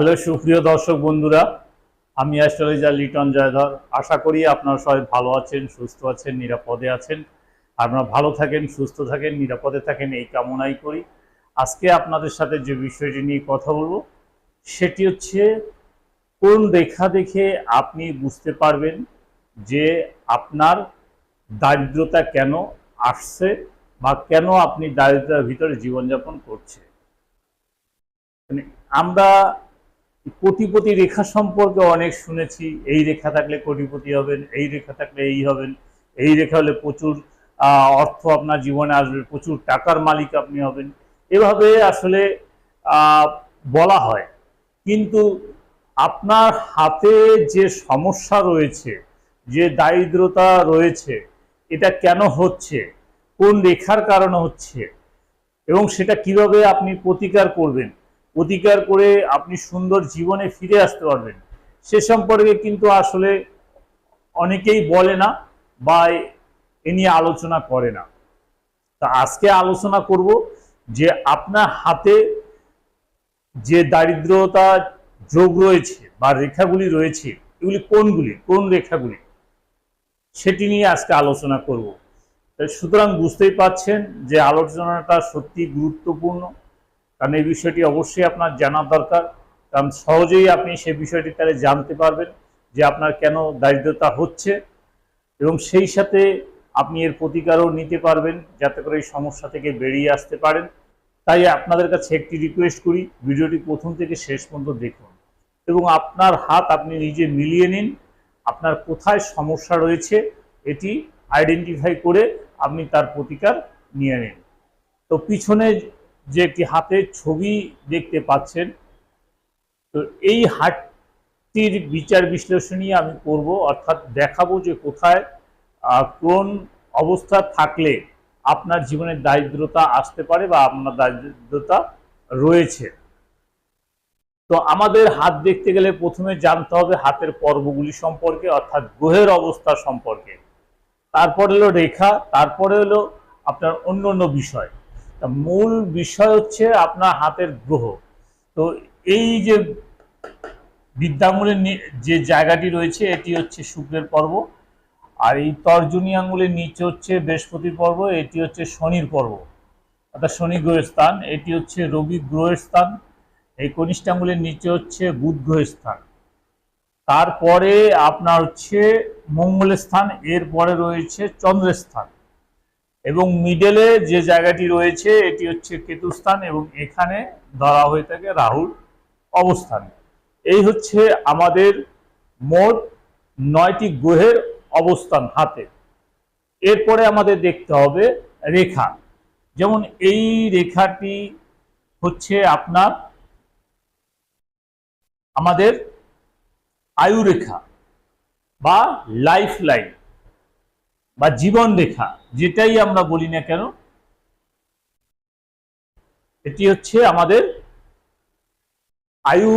Hello, সুপ্রিয় দর্শক বন্ধুরা, আমি অ্যাস্ট্রোলজার লিটন জয়ধর। আশা করি আপনারা সবাই ভালো আছেন, সুস্থ আছেন, নিরাপদে আছেন। আপনারা ভালো থাকেন, সুস্থ থাকেন, নিরাপদে থাকেন, এই কামনাই করি। আজকে আপনাদের সাথে যে বিষয়টি নিয়ে কথা বলব, সেটি হচ্ছে, কোন রেখা দেখে আপনি বুঝতে পারবেন যে আপনার দারিদ্রতা কেন আসছে বা কেন আপনি দারিদ্রতার ভিতরে জীবনযাপন করছে মানে আমরা কোটিপতি রেখা সম্পর্কে অনেক শুনেছি, এই রেখা থাকলে কোটিপতি হবেন, এই রেখা থাকলে এই হবেন, এই রেখা হলে প্রচুর অর্থ আপনার জীবনে আসবে, প্রচুর টাকার মালিক আপনি হবেন। এভাবে আসলে বলা হয়। কিন্তু আপনার হাতে যে সমস্যা রয়েছে, যে দারিদ্রতা রয়েছে, এটা কেন হচ্ছে, কোন রেখার কারণে হচ্ছে, এবং সেটা কীভাবে আপনি প্রতিকার করবেন প্রতিকার করে আপনি সুন্দর জীবনে ফিরে আসতে পারবেন। সে সম্পর্কে কিন্তু আসলে অনেকেই বলে না বা এ নিয়ে আলোচনা করে না। তা আজকে আলোচনা করব যে আপনার হাতে যে দারিদ্রতা যোগ রয়েছে বা রেখাগুলি রয়েছে, এগুলি কোনগুলি? কোন রেখাগুলি? সেটি নিয়ে আজকে আলোচনা করব। সুতরাং বুঝতেই পাচ্ছেন যে আলোচনাটা সত্যি গুরুত্বপূর্ণ। কারণ এই বিষয়টি অবশ্যই আপনার জানা দরকার। কারণ সহজেই আপনি সেই বিষয়টি তাহলে জানতে পারবেন যে আপনার কেন দারিদ্রতা হচ্ছে এবং সেই সাথে আপনি এর প্রতিকারও নিতে পারবেন যাতে করে এই সমস্যা থেকে বেরিয়ে আসতে পারেন। তাই আপনাদের কাছে একটি রিকোয়েস্ট করি, ভিডিওটি প্রথম থেকে শেষ পর্যন্ত দেখুন এবং আপনার হাত আপনি নিজে মিলিয়ে নিন, আপনার কোথায় সমস্যা রয়েছে এটি আইডেন্টিফাই করে আপনি তার প্রতিকার নিয়ে নিন। তো পিছনে যে একটি হাতের ছবি দেখতে পাচ্ছেন। তো এই হাতটির বিচার বিশ্লেষণী আমি করব, অর্থাৎ দেখাবো যে কোথায় কোন অবস্থা থাকলে আপনার জীবনে দারিদ্রতা আসতে পারে বা আপনার দারিদ্রতা রয়েছে। তো আমাদের হাত দেখতে গেলে প্রথমে জানতে হবে হাতের পর্বগুলি সম্পর্কে, অর্থাৎ গ্রহের অবস্থা সম্পর্কে। তারপরে হলো রেখা, তারপরে হলো আপনার অন্য অন্য বিষয়। মূল বিষয় হচ্ছে আপনার হাতের গ্রহ। তো এই যে বিদ্যাঙ্গুলের যে জায়গাটি রয়েছে, এটি হচ্ছে শুক্রের পর্ব। আর এই তর্জনী আঙ্গুলের নিচে হচ্ছে বৃহস্পতির পর্ব, এটি হচ্ছে শনির পর্ব। অর্থাৎ শনি গ্রহের স্থান, এটি হচ্ছে রবি গ্রহের স্থান, এই কনিষ্ঠ আঙ্গুলের নিচে হচ্ছে বুধ গ্রহের স্থান। তারপরে আপনার হচ্ছে মঙ্গলের স্থান, এরপরে রয়েছে চন্দ্রের স্থান। এবং মিডলে যে জায়গাটি রয়েছে, এটি হচ্ছে কেতুস্থান এবং এখানে ধরা হয়ে থাকে রাহুল অবস্থান। এই হচ্ছে আমাদের মোট নয়টি গ্রহের অবস্থান হাতে। এরপরে আমাদের দেখতে হবে রেখা। যেমন এই রেখাটি হচ্ছে আপনার আমাদের আয়ু রেখা বা লাইফ লাইন বা জীবন রেখা, যেটাই আমরা বলি না কেন, এটি হচ্ছে আমাদের আয়ু,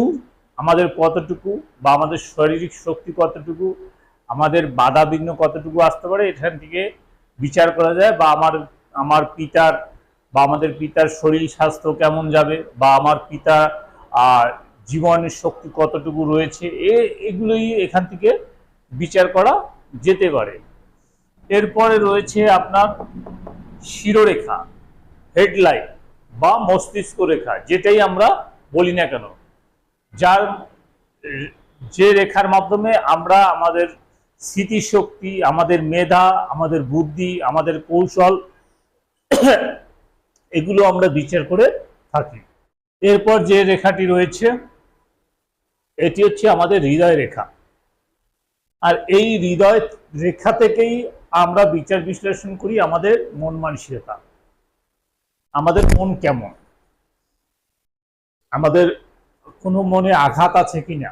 আমাদের কতটুকু বা আমাদের শারীরিক শক্তি কতটুকু, আমাদের বাধা বিঘ্ন কতটুকু আসতে পারে, এখান থেকে বিচার করা যায় বা আমার আমার পিতার বা আমাদের পিতার শরীর স্বাস্থ্য কেমন যাবে বা আমার পিতা আর জীবনের শক্তি কতটুকু রয়েছে, এ, এগুলোই এখান থেকে বিচার করা যেতে পারে। এরপরে রয়েছে আপনার শিরোরেখা হেডলাইন বা মস্তিষ্ক রেখা, যেটাই আমরা বলি না কেন। যার যে রেখার মাধ্যমে আমরা আমাদের স্মৃতিশক্তি, আমাদের মেধা, আমাদের বুদ্ধি, আমাদের কৌশল, এগুলো আমরা বিচার করে থাকি। এরপর যে রেখাটি রয়েছে, এটি হচ্ছে আমাদের হৃদয় রেখা। আর এই হৃদয় রেখা থেকেই আমরা বিচার বিশ্লেষণ করি আমাদের মন মানসিকতা। আমাদের মন কেমন? আমাদের কোনো মনে আঘাত আছে কিনা?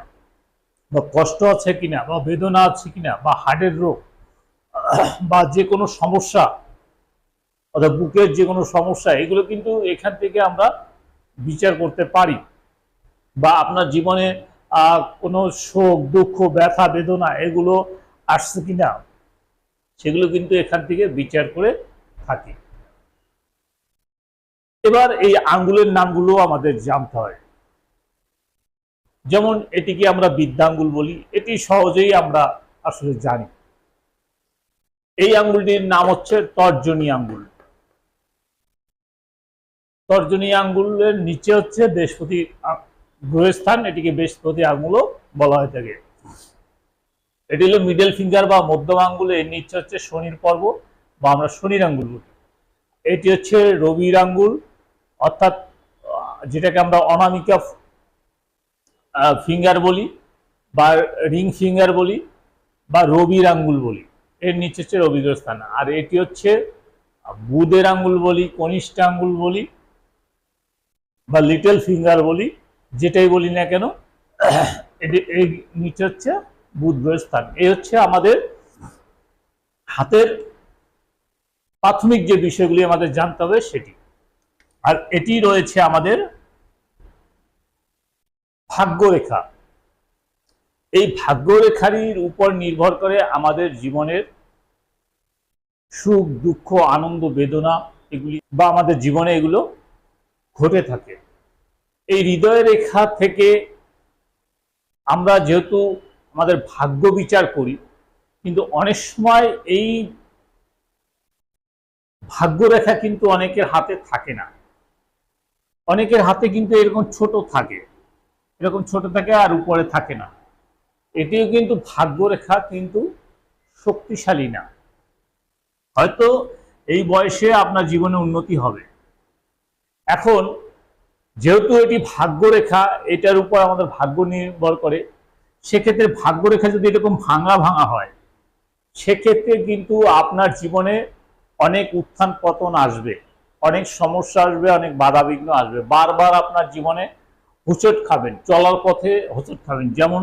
বা কষ্ট আছে কিনা? বা বেদনা আছে কিনা? বা হার্টের রোগ? বা যে কোনো সমস্যা? অর্থাৎ বুকের যে কোনো সমস্যা? এগুলো কিন্তু এখান থেকে আমরা বিচার করতে পারি। বা আপনার জীবনে কোনো শোক, দুঃখ, ব্যথা, বেদনা এগুলো আসছে কিনা? সেগুলো কিন্তু এখান থেকে বিচার করে থাকে। এবার এই আঙ্গুলের নামগুলো আমাদের জানতে হয়। যেমন এটিকে আমরা বৃদ্ধাঙ্গুল বলি, এটি সহজেই আমরা আসলে জানি। এই আঙ্গুলটির নাম হচ্ছে তর্জনী আঙ্গুল। তর্জনী আঙ্গুলের নিচে হচ্ছে বৃহস্পতি গ্রহস্থান এটিকে বৃহস্পতি আঙ্গুলও বলা হয়ে থাকে। এটি হলো মিডল ফিঙ্গার বা মধ্যম আঙ্গুল, এর নিচে হচ্ছে শনির পর্ব বা আমরা শনির আঙ্গুল বলি। এটি হচ্ছে রবির আঙ্গুল, অর্থাৎ যেটাকে আমরা অনামিকা ফিঙ্গার বলি বা রিং ফিঙ্গার বলি বা রবির আঙ্গুল বলি। এর নিচে হচ্ছে রবির স্থান। আর এটি হচ্ছে বুধের আঙ্গুল বলি, কনিষ্ঠ আঙ্গুল বলি বা লিটল ফিঙ্গার বলি, যেটাই বলি না কেন, এটি এই নিচে হচ্ছে বুধ স্থান এই হচ্ছে আমাদের হাতের প্রাথমিক যে বিষয়গুলি আমাদের জানতে হবে সেটি। আর এটি রয়েছে আমাদের ভাগ্যরেখা। এই ভাগ্যরেখারির উপর নির্ভর করে আমাদের জীবনের সুখ, দুঃখ, আনন্দ, বেদনা এগুলি বা আমাদের জীবনে এগুলো ঘটে থাকে। এই হৃদয় রেখা থেকে আমরা যেহেতু আমাদের ভাগ্য বিচার করি, কিন্তু অনেক সময় এই ভাগ্যরেখা কিন্তু অনেকের হাতে থাকে না। অনেকের হাতে কিন্তু এরকম ছোট থাকে, এরকম ছোট থাকে আর উপরে থাকে না। এটিও কিন্তু ভাগ্যরেখা কিন্তু শক্তিশালী না। হয়তো এই বয়সে আপনার জীবনে উন্নতি হবে। এখন যেহেতু এটি ভাগ্যরেখা এটার উপর আমাদের ভাগ্য নির্ভর করে সেক্ষেত্রে ভাগ্যরেখা যদি এরকম ভাঙা ভাঙা হয়, সেক্ষেত্রে কিন্তু আপনার জীবনে অনেক উত্থান পতন আসবে, অনেক সমস্যা আসবে, অনেক বাধা বিঘ্ন আসবে। বারবার আপনার জীবনে হোঁচট খাবেন, চলার পথে হোঁচট খাবেন। যেমন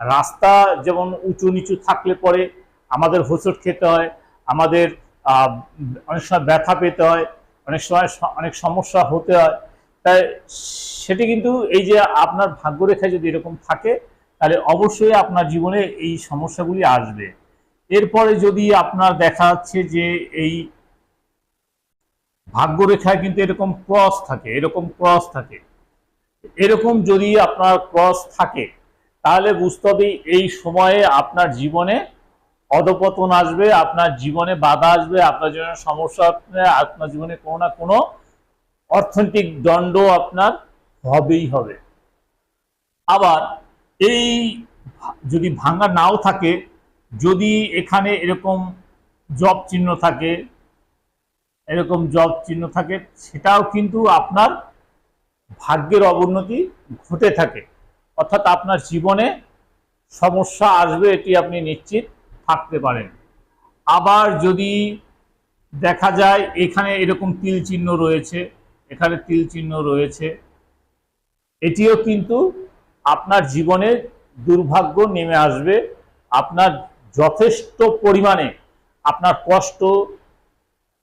রাস্তা যেমন উঁচু নিচু থাকলে পরে আমাদের হোঁচট খেতে হয়, আমাদের অনেক সময় ব্যথা পেতে হয়, অনেক সময় অনেক সমস্যা হতে হয়। তাই সেটি কিন্তু এই যে আপনার ভাগ্যরেখায় যদি এরকম থাকে তাহলে অবশ্যই আপনার জীবনে এই সমস্যাগুলি আসবে। এরপরে যদি আপনার দেখা যাচ্ছে যে এই ভাগ্যরেখায় কিন্তু এরকম ক্রস থাকে, এরকম ক্রস থাকে। এরকম যদি আপনার ক্রস থাকে, তাহলে বুঝতে হবে এই সময়ে আপনার জীবনে অধপতন আসবে, আপনার জীবনে বাধা আসবে, আপনার জীবনে সমস্যা, আপনার জীবনে কোনো না কোনো অর্থনৈতিক দণ্ড আপনার হবেই হবে। আবার এই যদি ভাঙা নাও থাকে, যদি এখানে এরকম জব চিহ্ন থাকে, এরকম জব চিহ্ন থাকে, সেটাও কিন্তু আপনার ভাগ্যের অবনতি ঘটে থাকে। অর্থাৎ আপনার জীবনে সমস্যা আসবে, এটি আপনি নিশ্চিত থাকতে পারেন। আবার যদি দেখা যায় এখানে এরকম তিল চিহ্ন রয়েছে, এখানে তিল চিহ্ন রয়েছে, এটিও কিন্তু আপনার জীবনে দুর্ভাগ্য নেমে আসবে। আপনার যথেষ্ট পরিমাণে আপনার কষ্ট,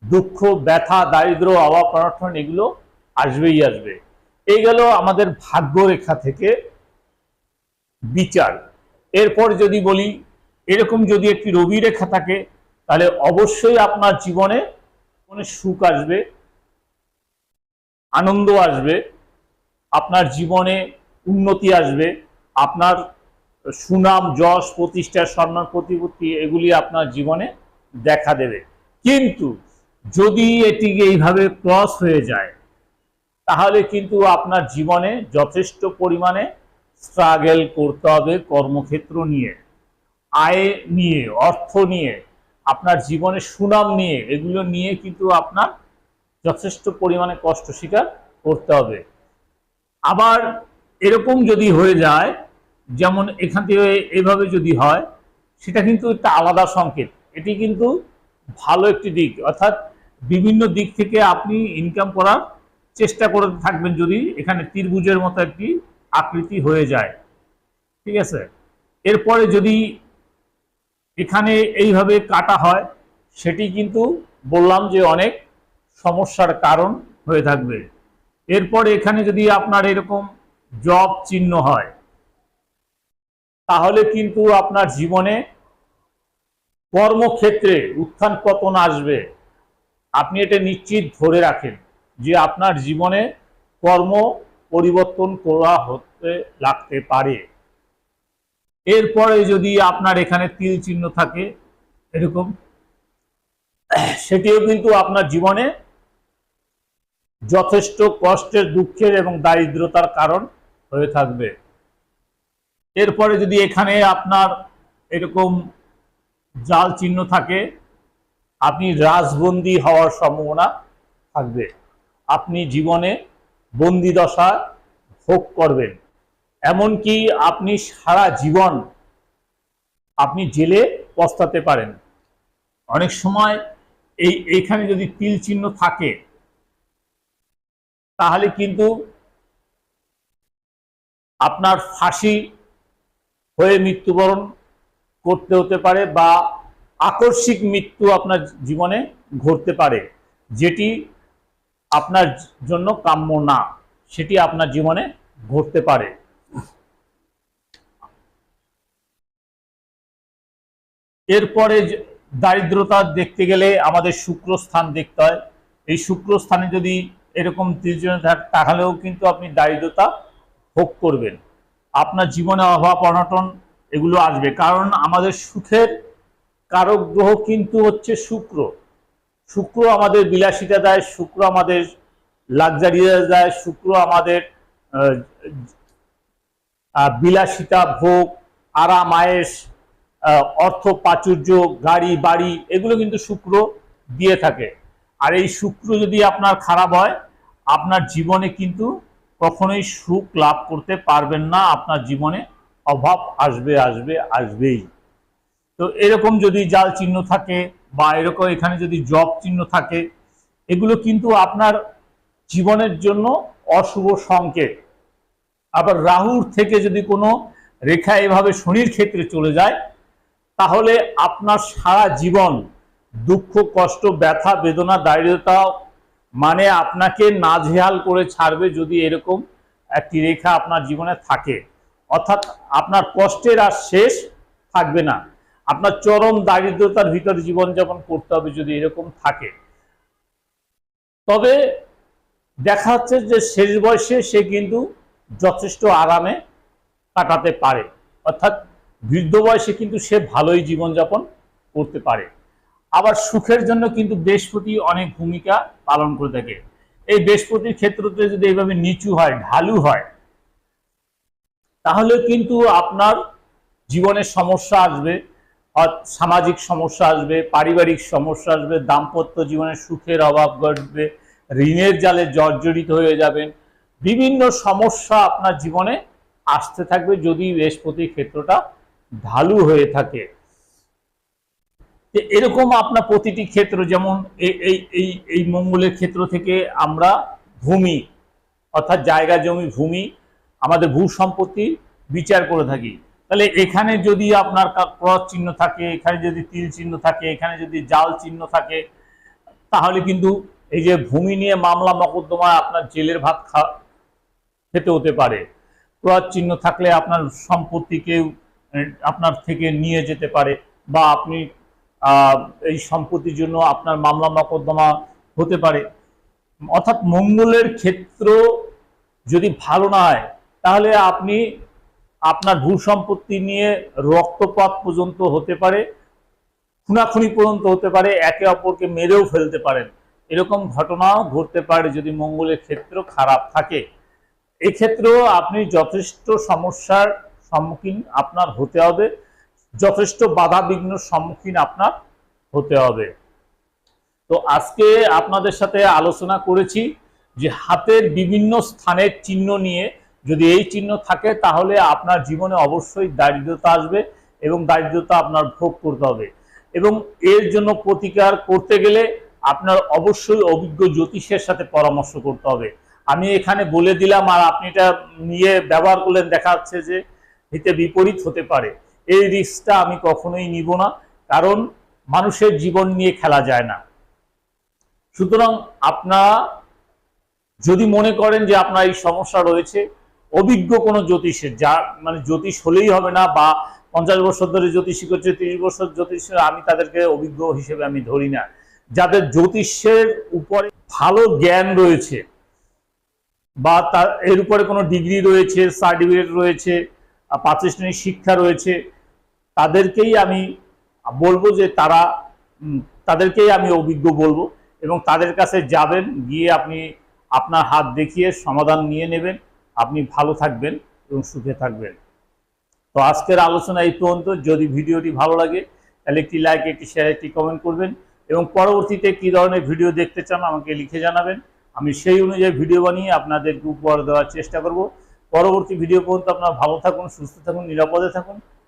দুঃখ, ব্যথা দারিদ্র অভাব অনর্থন এগুলো আসবেই আসবে। এই গেল আমাদের ভাগ্য রেখা থেকে বিচার। এরপর যদি বলি, এরকম যদি একটি রবি রেখা থাকে, তাহলে অবশ্যই আপনার জীবনে অনেক সুখ আসবে, আনন্দ আসবে। আপনার জীবনে উন্নতি আসবে। আপনার সুনাম, যশ, প্রতিষ্ঠা, সম্মান, প্রতিপত্তি এগুলি আপনার জীবনে দেখা দেবে। কিন্তু যদি এটি এইভাবে ক্রস হয়ে যায়, তাহলে কিন্তু আপনার জীবনে যথেষ্ট পরিমাণে স্ট্রাগল করতে হবে কর্মক্ষেত্র নিয়ে, আয় নিয়ে, অর্থ নিয়ে, আপনার জীবনে সুনাম নিয়ে, এগুলো নিয়ে কিন্তু আপনার যথেষ্ট পরিমাণে কষ্ট স্বীকার করতে হবে। আবার এরকম যদি হয়ে যায়, যেমন এখান থেকে এভাবে যদি হয়, সেটা কিন্তু একটা আলাদা সংকেত। এটি কিন্তু ভালো একটি দিক। অর্থাৎ বিভিন্ন দিক থেকে আপনি ইনকাম করার চেষ্টা করে থাকবেন যদি এখানে ত্রিভুজের মতো একটি আকৃতি হয়ে যায়। ঠিক আছে? এরপরে যদি এখানে এইভাবে কাটা হয়, সেটি কিন্তু বললাম যে অনেক সমস্যার কারণ হয়ে থাকবে। এরপর এখানে যদি আপনার এরকম জব চিহ্ন হয়। তাহলে কিন্তু আপনার জীবনে কর্মক্ষেত্রে উত্থান পতন আসবে। আপনি এটা নিশ্চিত ধরে রাখেন যে আপনার জীবনে কর্ম পরিবর্তন করা হ- করতে লাগতে পারে। এরপরে যদি আপনার এখানে তিল চিহ্ন থাকে এরকম, সেটিও কিন্তু আপনার জীবনে যথেষ্ট কষ্টের, দুঃখের এবং দারিদ্রতার কারণ হয়ে থাকবে। এরপরে যদি এখানে আপনার এরকম জাল চিহ্ন থাকে, আপনি রাজবন্দী হওয়ার সম্ভাবনা থাকবে। আপনি জীবনে বন্দি দশা ভোগ করবেন। এমনকি আপনি সারা জীবন আপনি জেলে পস্তাতে পারেন। অনেক সময় এই এইখানে যদি তিল চিহ্ন থাকে, তাহলে কিন্তু আপনার ফাঁসি হয়ে মৃত্যুবরণ করতে হতে পারে বা আকস্মিক মৃত্যু আপনার জীবনে ঘটতে পারে, যেটি আপনার জন্য কাম্য না, সেটি আপনার জীবনে ঘটতে পারে। এরপরে দারিদ্রতা দেখতে গেলে আমাদের শুক্র স্থান দেখতে হয়। এই শুক্র স্থানে যদি এরকম তীর্জন থাকে, তাহলেও কিন্তু আপনি দারিদ্রতা ভোগ করবেন। আপনার জীবনে অভাব, অনটন এগুলো আসবে। কারণ আমাদের সুখের কারক গ্রহ কিন্তু হচ্ছে শুক্র। শুক্র আমাদের বিলাসিতা দেয়, শুক্র আমাদের লাক্সারিয়া দেয়, শুক্র আমাদের বিলাসিতা, ভোগ, আরাম আয়েস অর্থ, প্রাচুর্য, গাড়ি, বাড়ি এগুলো কিন্তু শুক্র দিয়ে থাকে। আর এই শুক্র যদি আপনার খারাপ হয়, আপনার জীবনে কিন্তু কখনোই সুখ লাভ করতে পারবেন না, আপনার জীবনে অভাব আসবে আসবে, আসবেই। তো এরকম যদি জাল চিহ্ন থাকে বা এরকম এখানে যদি জব চিহ্ন থাকে, এগুলো কিন্তু আপনার জীবনের জন্য অশুভ সংকেত। আবার রাহুর থেকে যদি কোনো রেখা এভাবে শনির ক্ষেত্রে চলে যায়, তাহলে আপনার সারা জীবন দুঃখ, কষ্ট, ব্যথা, বেদনা, দারিদ্রতা মানে আপনাকে নাজেহাল করে ছাড়বে যদি এরকম একটি রেখা আপনার জীবনে থাকে। অর্থাৎ আপনার কষ্টের আর শেষ থাকবে না। আপনার চরম দারিদ্রতার ভিতরে জীবনযাপন করতে হবে যদি এরকম থাকে। তবে দেখা যাচ্ছে যে শেষ বয়সে সে কিন্তু যথেষ্ট আরামে কাটাতে পারে। অর্থাৎ বৃদ্ধ বয়সে কিন্তু সে ভালোই জীবনযাপন করতে পারে। আবার সুখের জন্য কিন্তু বৃহস্পতি অনেক ভূমিকা পালন করে থাকে। এই বৃহস্পতির ক্ষেত্রতে যদি এইভাবে নিচু হয়, ঢালু হয়, তাহলে কিন্তু আপনার জীবনের সমস্যা আসবে সামাজিক সমস্যা আসবে, পারিবারিক সমস্যা আসবে, দাম্পত্য জীবনে সুখের অভাব ঘটবে, ঋণের জালে জর্জরিত হয়ে যাবেন। বিভিন্ন সমস্যা আপনার জীবনে আসতে থাকবে যদি বৃহস্পতির ক্ষেত্রটা ঢালু হয়ে থাকে। তো এরকম আপনার প্রতিটি ক্ষেত্র যেমন এই- এই এই মঙ্গলের ক্ষেত্র থেকে আমরা ভূমি অর্থাৎ জায়গা জমি ভূমি আমাদের ভূ সম্পত্তি বিচার করে থাকি। তাহলে এখানে যদি আপনার ক্রস চিহ্ন থাকে এখানে যদি তিল চিহ্ন থাকে এখানে যদি জাল চিহ্ন থাকে তাহলে কিন্তু এই যে ভূমি নিয়ে মামলা মকদ্দমা আপনার জেলের ভাত খা খেতে হতে পারে। ক্রস চিহ্ন থাকলে আপনার সম্পত্তি কেউ আহ, আপনার থেকে নিয়ে যেতে পারে বা আপনি এই সম্পত্তির জন্য আপনার মামলা মকদ্দমা হতে পারে। অর্থাৎ মঙ্গলের ক্ষেত্র যদি ভালো না হয়, তাহলে আপনি আপনার ভূ সম্পত্তি নিয়ে রক্তপাত পর্যন্ত হতে পারে, খুনাখুনি পর্যন্ত হতে পারে, একে অপরকে মেরেও ফেলতে পারেন। এরকম ঘটনাও ঘটতে পারে যদি মঙ্গলের ক্ষেত্র খারাপ থাকে। এক্ষেত্রেও আপনি যথেষ্ট সমস্যার সম্মুখীন আপনার হতে হবে। যথেষ্ট বাধা বিঘ্ন সম্মুখীন আপনার হতে হবে। তো আজকে আপনাদের সাথে আলোচনা করেছি যে হাতের বিভিন্ন স্থানের চিহ্ন নিয়ে। যদি এই চিহ্ন থাকে, তাহলে আপনার জীবনে অবশ্যই দারিদ্রতা আসবে এবং দারিদ্রতা আপনার ভোগ করতে হবে। এবং এর জন্য প্রতিকার করতে গেলে আপনার অবশ্যই অভিজ্ঞ জ্যোতিষের সাথে পরামর্শ করতে হবে। আমি এখানে বলে দিলাম আর আপনি এটা নিয়ে ব্যবহার করলেন, দেখা যাচ্ছে যে হিতে বিপরীত হতে পারে। এই রিস্কটা আমি কখনোই নিব না, কারণ মানুষের জীবন নিয়ে খেলা যায় না। সুতরাং আপনারা যদি মনে করেন যে আপনার এই সমস্যা রয়েছে, অভিজ্ঞ কোনো জ্যোতিষের, যা মানে জ্যোতিষ হলেই হবে না বা পঞ্চাশ বছর ধরে জ্যোতিষী করছে, তিরিশ বছর জ্যোতিষ, আমি তাদেরকে অভিজ্ঞ হিসেবে আমি ধরি না। যাদের জ্যোতিষের উপরে ভালো জ্ঞান রয়েছে বা তার, এর উপরে কোনো ডিগ্রি রয়েছে সার্টিফিকেট রয়েছে প্রাতিষ্ঠানিক শিক্ষা রয়েছে তাদেরকেই আমি বলব যে তারা তাদেরকেই আমি অভিজ্ঞ বলব এবং তাদের কাছে যাবেন, গিয়ে আপনি আপনার হাত দেখিয়ে সমাধান নিয়ে নেবেন। আপনি ভালো থাকবেন এবং সুখে থাকবেন। তো আজকের আলোচনা এই পর্যন্ত। যদি ভিডিওটি ভালো লাগে, তাহলে একটি লাইক একটি শেয়ার একটি কমেন্ট করবেন এবং পরবর্তীতে কী ধরনের ভিডিও দেখতে চান আমাকে লিখে জানাবেন। আমি সেই অনুযায়ী ভিডিও বানিয়ে আপনাদেরকে উপহার দেওয়ার চেষ্টা করব। পরবর্তী ভিডিও পর্যন্ত আপনারা ভালো থাকুন, সুস্থ থাকুন, নিরাপদে থাকুন।